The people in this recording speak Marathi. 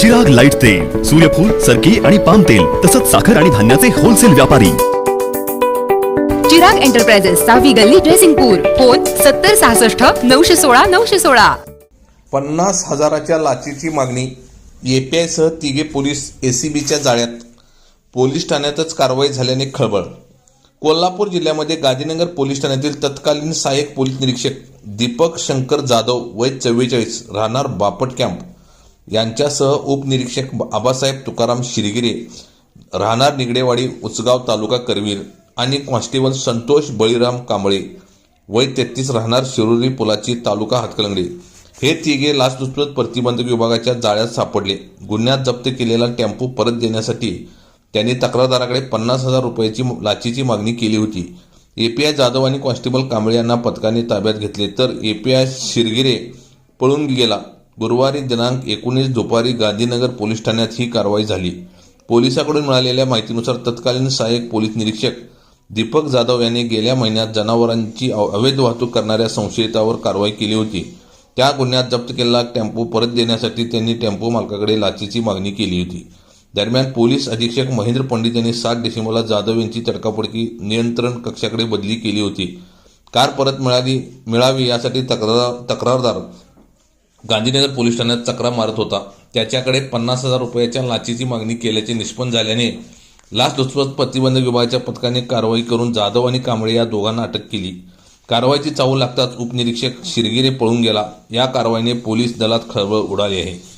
जग लाइट तेल सूर्यफूल सरकी आणि पाम तेल तसंच साखर आणि धान्याचे होलसेल व्यापारी. चिराग एंटरप्राइजेस सहावी गल्ली ड्रेसिंगपूर फोन सत्तर सहासष्ट नऊशे सोळा नऊशे सोळा. पन्नास हजाराच्या लाचेची मागणी एपीआयसह तिघे पोलीस एसीबीच्या जाळ्यात. पोलीस ठाण्यातच कारवाई झाल्याने खळबळ. कोल्हापूर जिल्ह्यामध्ये गांधीनगर पोलीस ठाण्यातील तत्कालीन सहाय्यक पोलीस निरीक्षक दीपक शंकर जाधव वय चव्वेचाळीस राहणार बापट कॅम्प यांच्यासह उपनिरीक्षक आबासाहेब तुकाराम शिरगिरे राहणार निगडेवाडी उचगाव तालुका करवीर आणि कॉन्स्टेबल संतोष बळीराम कांबळे वय तेहतीस राहणार शिरोली पुलाची तालुका हातकलंगडे. हे तिघे लाचलुचपत प्रतिबंधक विभागाच्या जाळ्यात सापडले. गुन्ह्यात जप्त केलेला टेम्पो परत देण्यासाठी त्यांनी तक्रारदाराकडे पन्नास हजार रुपयाची लाचीची मागणी केली होती. एपीआय जाधव आणि कॉन्स्टेबल कांबळे यांना पथकाने ताब्यात घेतले तर एपीआय शिरगिरे पळून गेला. गुरुवारी दिनांक एकोणीस दुपारी गांधीनगर पोलीस ठाण्यात ही कारवाई झाली. पोलिसाकडून मिळालेल्या माहितीनुसार तत्कालीन सहाय्यक पोलीस निरीक्षक दीपक जाधव यांनी गेल्या महिन्यात जनावरांची अव- अवैध वाहतूक करणाऱ्या संशयितावर कारवाई केली होती. त्या गुन्ह्यात जप्त केलेला टेम्पो परत देण्यासाठी त्यांनी टेम्पो मालकाकडे लाचेची मागणी केली होती. दरम्यान पोलीस अधीक्षक महेंद्र पंडित यांनी सात डिसेंबरला जाधव यांची तडकाफडकी नियंत्रण कक्षाकडे बदली केली होती. कार परत मिळाली मिळावी यासाठी तक्रार तक्रारदार गांधीनगर पोलीस ठाण्यात चक्रा मारत होता. त्याच्याकडे पन्नास हजार रुपयाच्या लाचीची मागणी केल्याचे निष्पन्न झाल्याने लाचलुचपत प्रतिबंधक विभागाच्या पथकाने कारवाई करून जाधव आणि कांबळे या दोघांना अटक केली. कारवाईची चाहू लागताच उपनिरीक्षक शिरगिरे पळून गेला. या कारवाईने पोलीस दलात खळबळ उडाली आहे.